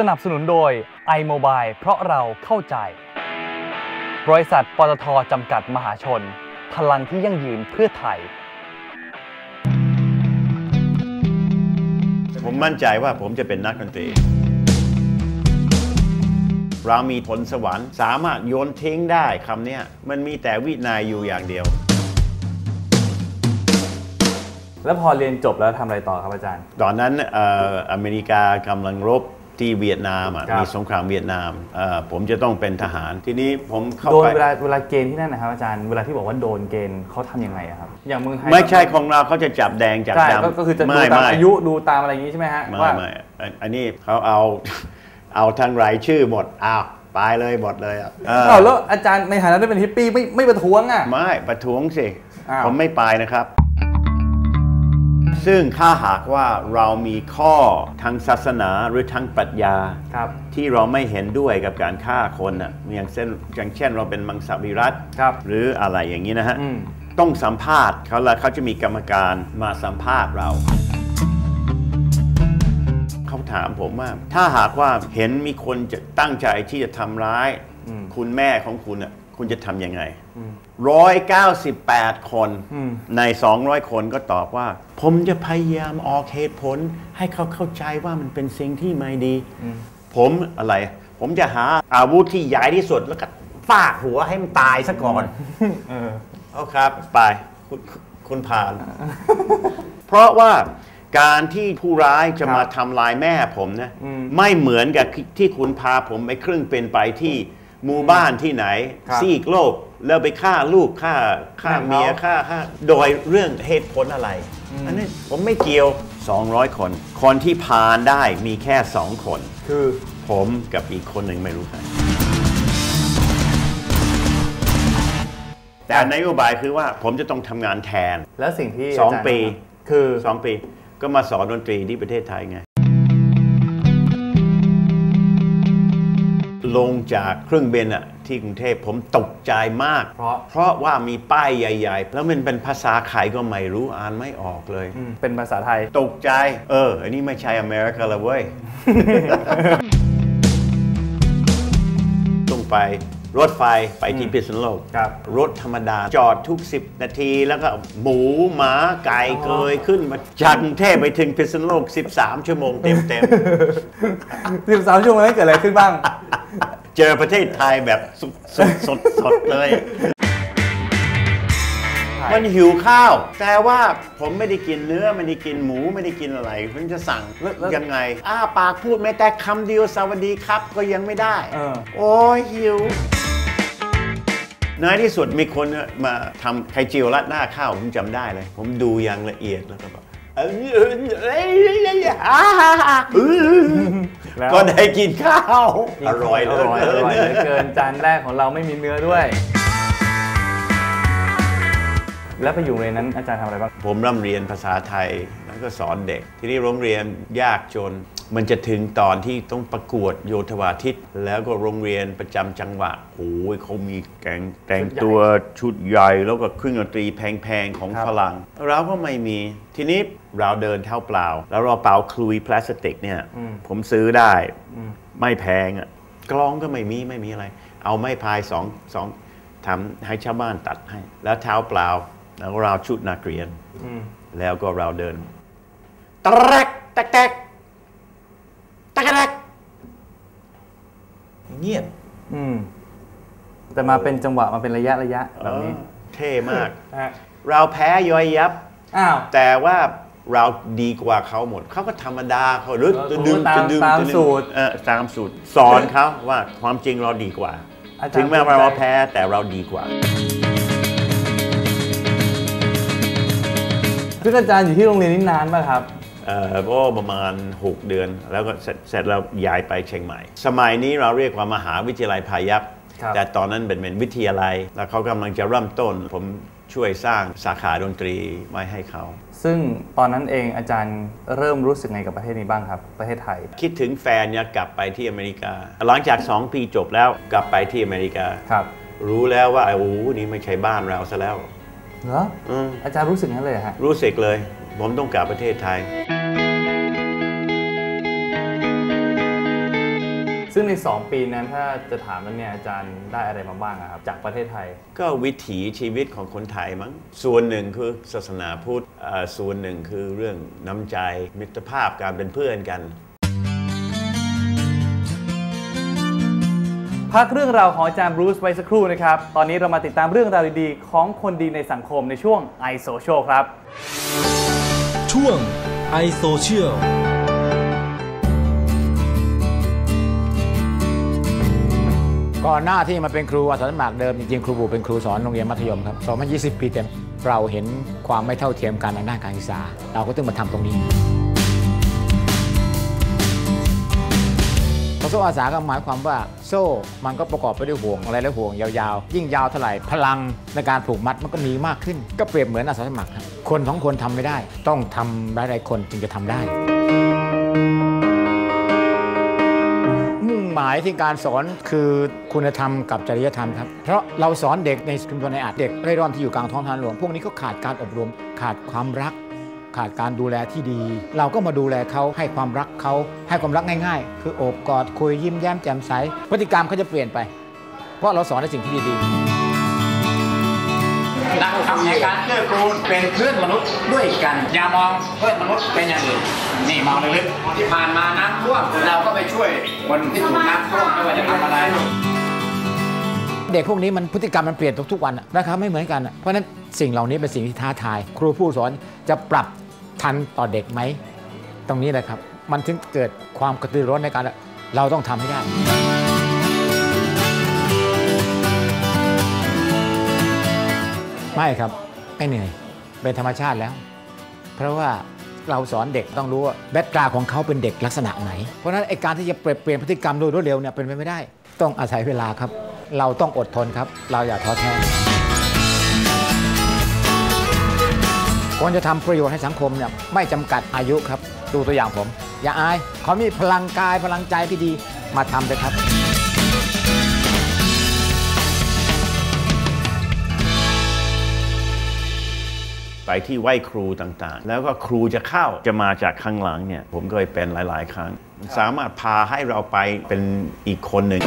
สนับสนุนโดย iMobile เพราะเราเข้าใจ บริษัทปตทจำกัดมหาชน พลังที่ยั่งยืนเพื่อไทย ผมมั่นใจว่าผมจะเป็นนักดนตรี เรามีผลสวรรค์สามารถโยนทิ้งได้คำเนี้ยมันมีแต่วินัยอยู่อย่างเดียว แล้วพอเรียนจบแล้วทำอะไรต่อครับอาจารย์ ตอนนั้นเอ่ออเมริกากำลังรบ ที่เวียดนามอะครับ มีสงครามเวียดนามเอ่อผมจะต้องเป็นทหาร ทีนี้ผมเข้าโดนไป เวลาเวลาเกณฑ์ที่นั่นนะครับอาจารย์เวลาที่บอกว่าโดนเกณฑ์เขาทำยังไงอะครับ อย่างเมืองไทยไม่ใช่ของเราเขาจะจับแดงจับใช่ดำก็ก็คือจะดูไม่ตามไม่อายุดูตามอะไรอย่างนี้ใช่ไหมฮะไม่ว่า ไม่อันอันนี้เขาเอา เอาทั้งรายชื่อหมดอ้าวไปเลยหมดเลยอะเออ อ้าวแล้วอาจารย์ในฐานะที่เป็นฮิปปี้ไม่ไม่ประท้วงอะ ไม่ประท้วงสิ อ้าว ผมไม่ไปนะครับ ซึ่งถ้าหากว่าเรามีข้อทางศาสนาหรือทางปรัชญา ครับ ที่เราไม่เห็นด้วยกับการฆ่าคนอะอย่างเช่นอย่างเช่นเราเป็นมังสวิรัตครับ หรืออะไรอย่างนี้นะฮะ อืม ต้องสัมภาษณ์เขาแล้วเขาจะมีกรรมการมาสัมภาษณ์เรา เขาถามผมว่า ถ้าหากว่าเห็นมีคนจะตั้งใจที่จะทำร้ายอืมคุณแม่ของคุณอะ คุณจะทำยังไงร้อยเก้าสิบแปดคนอืมใน200คนก็ตอบว่า ผมจะพยายามออกเหตุผล ให้เขาเข้าใจว่ามันเป็นสิ่งที่ไม่ดี ผมอะไร ผมจะหาอาวุธที่ใหญ่ที่สุดแล้วก็ฟาดหัวให้มันตายซะก่อนเออเอาครับ ไปคุณคุณผ่าน เพราะว่าการที่ผู้ร้ายจะครับมาทำลายแม่ผมนะอืมไม่เหมือนกับที่คุณพาผมไปครึ่งเป็นไปที่ หมู่บ้านที่ไหนครับซีกโลกแล้วไปฆ่าลูกฆ่าฆ่าแม่เขา เมียฆ่าฆ่าโดยเรื่องเหตุผลอะไร อันนี้ผมไม่เกี่ยว 200 คน คนที่ผ่านได้มีแค่ 2 คน คือ ผมกับอีกคนหนึ่งไม่รู้ใครแต่นโยบายคือว่าผมจะต้องทำงานแทน แล้วสิ่งที่สองาจารย์ปี ทำคือ สองปี ก็มาสอนดนตรีที่ประเทศไทยไง ลงจากเครื่องบินอะที่กรุงเทพผมตกใจมาก เพราะเพราะว่ามีป้ายใหญ่ ๆ แล้วมันเป็นภาษาไขก็ไม่รู้อ่านไม่ออกเลย อืมเป็นภาษาไทย ตกใจ เออ อันนี้ไม่ใช่อเมริกาละเว้ย ต้องไปรถไฟไปที่พิษณุโลก ครับ รถธรรมดาจอดทุก 10 นาทีแล้วก็หมูหมาไก่เกยขึ้นมาจากกรุงเทพไปถึงพิษณุโลก 13 ชั่วโมงเต็มสิบสามชั่วโมงนั้นเกิดอะไรขึ้นบ้างๆ เจอประเทศไทยแบบสดสดสดสดเลย มันหิวข้าว แต่ว่าผมไม่ได้กินเนื้อไม่ได้กินหมูไม่ได้กินอะไรผมจะสั่งแล้วแล้วยังไง อ้าปากพูดแม้แต่คำเดียวสวัสดีครับก็ยังไม่ได้เออโอ้ยหิวในที่สุดมีคนมาทำไข่เจียวรัดหน้าข้าวผมจำได้เลย ผมดูอย่างละเอียดแล้วก็แบบ เอ้ยเอ้ยเอ้ยเอ้ยเอ้ยอ่าเอ้ยแล้วก็ได้กินข้าวอร่อยอเลยร่อยอร่อยเหลือเกินจานแรกของเราไม่มีเนื้อด้วย แล้วไปอยู่ในนั้นอาจารย์ทำอะไรบ้าง ผมร่ำเรียนภาษาไทยแล้วก็สอนเด็ก ที่นี่โรงเรียนยากจน มันจะถึงตอนที่ต้องประกวดโยธวาทิต แล้วก็โรงเรียนประจำจังหวัดโอ้ยเขามีแกงแต่งตัวชุดใหญ่ แล้วก็เครื่องดนตรีแพงๆ ของครับฝรั่งเราก็ไม่มี ทีนี้เราเดินเท้าเปล่า แล้วเราเป่าคลุยพลาสติกเนี่ย ผมซื้อได้ไม่แพงอะกลองก็ไม่มีไม่มีอะไร เอาไม้พายสองสองทำให้ชาวบ้านตัดให้ แล้วเท้าเปล่าแล้วเราชุดนักเรียนอืมแล้วก็เราเดินตะแรกตะแกกตะแกก เงียบ อืม แต่มาเป็นจังหวะมาเป็นระยะระยะแบบนี้เออเท่มากฮะเราแพ้ย่อยยับ อ้าว แต่ว่าเราดีกว่าเขาหมด เขาก็ธรรมดาเขาดึงเออดึงดึงตามดึงตามดึงสูตรเออตามสูตร สอนเขาว่าความจริงเราดีกว่าอาจารย์ถึงแม้ว่าภูมิใจเราแพ้แต่เราดีกว่าซึ่งอาจารย์อยู่ที่โรงเรียนนี้นานป่ะครับเอ่อ ก็ประมาณ 6 เดือน แล้วก็เสร็จเสร็จแล้วย้ายไปเชียงใหม่ สมัยนี้เราเรียกว่ามหาวิทยาลัยพายัพครับแต่ตอนนั้นเป็นเป็นวิทยาลัย แล้วเขากำลังจะเริ่มต้น ผมช่วยสร้างสาขาดนตรีไว้ให้เขา ซึ่งตอนนั้นเองอาจารย์เริ่มรู้สึกไงกับประเทศนี้บ้างครับ ประเทศไทย คิดถึงแฟนเนี่ยกลับไปที่อเมริกา หลังจาก 2 ปีจบแล้วกลับไปที่อเมริกาครับรู้แล้วว่าโอ้โหนี่ไม่ใช่บ้านเราซะแล้วเหรออืมอาจารย์รู้สึกงั้นเลยเหรอฮะรู้สึกเลย ผมต้องกลับประเทศไทย ซึ่งใน 2 ปีนั้นถ้าจะถามแล้วเนี่ยอาจารย์ได้อะไรมาบ้างอะครับจากประเทศไทย ก็วิถีชีวิตของคนไทยมั้งส่วนหนึ่งคือศาสนาพุทธเอ่อส่วนหนึ่งคือเรื่องน้ำใจมิตรภาพการเป็นเพื่อนกัน พักเรื่องราวของอาจารย์บรูซไว้สักครู่นะครับ ตอนนี้เรามาติดตามเรื่องราวดีๆ ของคนดีในสังคมในช่วง i Social ครับ ช่วง i Social ก่อนหน้าที่มาเป็นครูอาสาสมัครเดิมจริงๆครูบูเป็นครูสอนโรงเรียนมัธยมครับ2020 ปีเต็มเราเห็นความไม่เท่าเทียมกันในด้านการศึกษา เราก็ต้องมาทำตรงนี้โซ่อาสาก็หมายความว่าโซ่มันก็ประกอบไปด้วยห่วงอะไรและห่วงยาวๆ ยิ่งยาวเท่าไหร่พลังในการผูกมัดมันก็มีมากขึ้น ก็เปรียบเหมือนอาสาสมัครครับคนสองคนทำไม่ได้ ต้องทำหลายๆคนจึงจะทำได้ หมายที่การสอนคือคุณธรรมกับจริยธรรมครับ เพราะเราสอนเด็กในชุมชนในอาจเด็กเร่ร่อนที่อยู่กลางท้องทานหลวง พวกนี้ก็ขาดการอบรม ขาดความรัก ขาดการดูแลที่ดี เราก็มาดูแลเขาให้ความรักเขาให้ความรักง่าย ๆ คือโอบกอดคุยยิ้มแย้มแจ่มใสพฤติกรรมเขาจะเปลี่ยนไป เพราะเราสอนในสิ่งที่ดีๆ หลักธรรมในการเกื้อกูลเป็นเพื่อนมนุษย์ด้วยกัน อย่ามองเพื่อนมนุษย์เป็นอย่างอื่นนี่มองลึกๆที่ผ่านมาน้ำท่วมเราก็ไปช่วยคนที่ถูกน้ำท่วมไม่ว่าจะทำอะไรเด็กพวกนี้มันพฤติกรรมมันเปลี่ยนทุกๆวันอะนะครับไม่เหมือนกันอะเพราะฉะนั้นสิ่งเหล่านี้เป็นสิ่งที่ท้าทาย ครูผู้สอนจะปรับทันต่อเด็กไหม ตรงนี้แหละครับ มันถึงเกิดความกระตือรือร้นในการเราต้องทำให้ได้ ไม่ครับไม่เหนื่อยเป็นธรรมชาติแล้ว เพราะว่าเราสอนเด็กต้องรู้ว่าแบ็กกราวของเขาเป็นเด็กลักษณะไหน เพราะฉะนั้นไอการที่จะเปลี่ยนพฤติกรรมโดยรวดเร็วเนี่ยเป็นไปไม่ได้ ต้องอาศัยเวลาครับ เราต้องอดทนครับ เราอย่าท้อแท้คนจะทำประโยชน์ให้สังคมเนี่ยไม่จำกัดอายุครับ ดูตัวอย่างผม อย่าอายเขามีพลังกายพลังใจที่ดีมาทำเลยครับ ไปที่ไหว้ครูต่างๆ แล้วก็ครูจะเข้าจะมาจากข้างหลังเนี่ย ผมเคยเป็นหลาย ๆ ครั้ง สามารถพาให้เราไปเป็นอีกคนหนึ่ง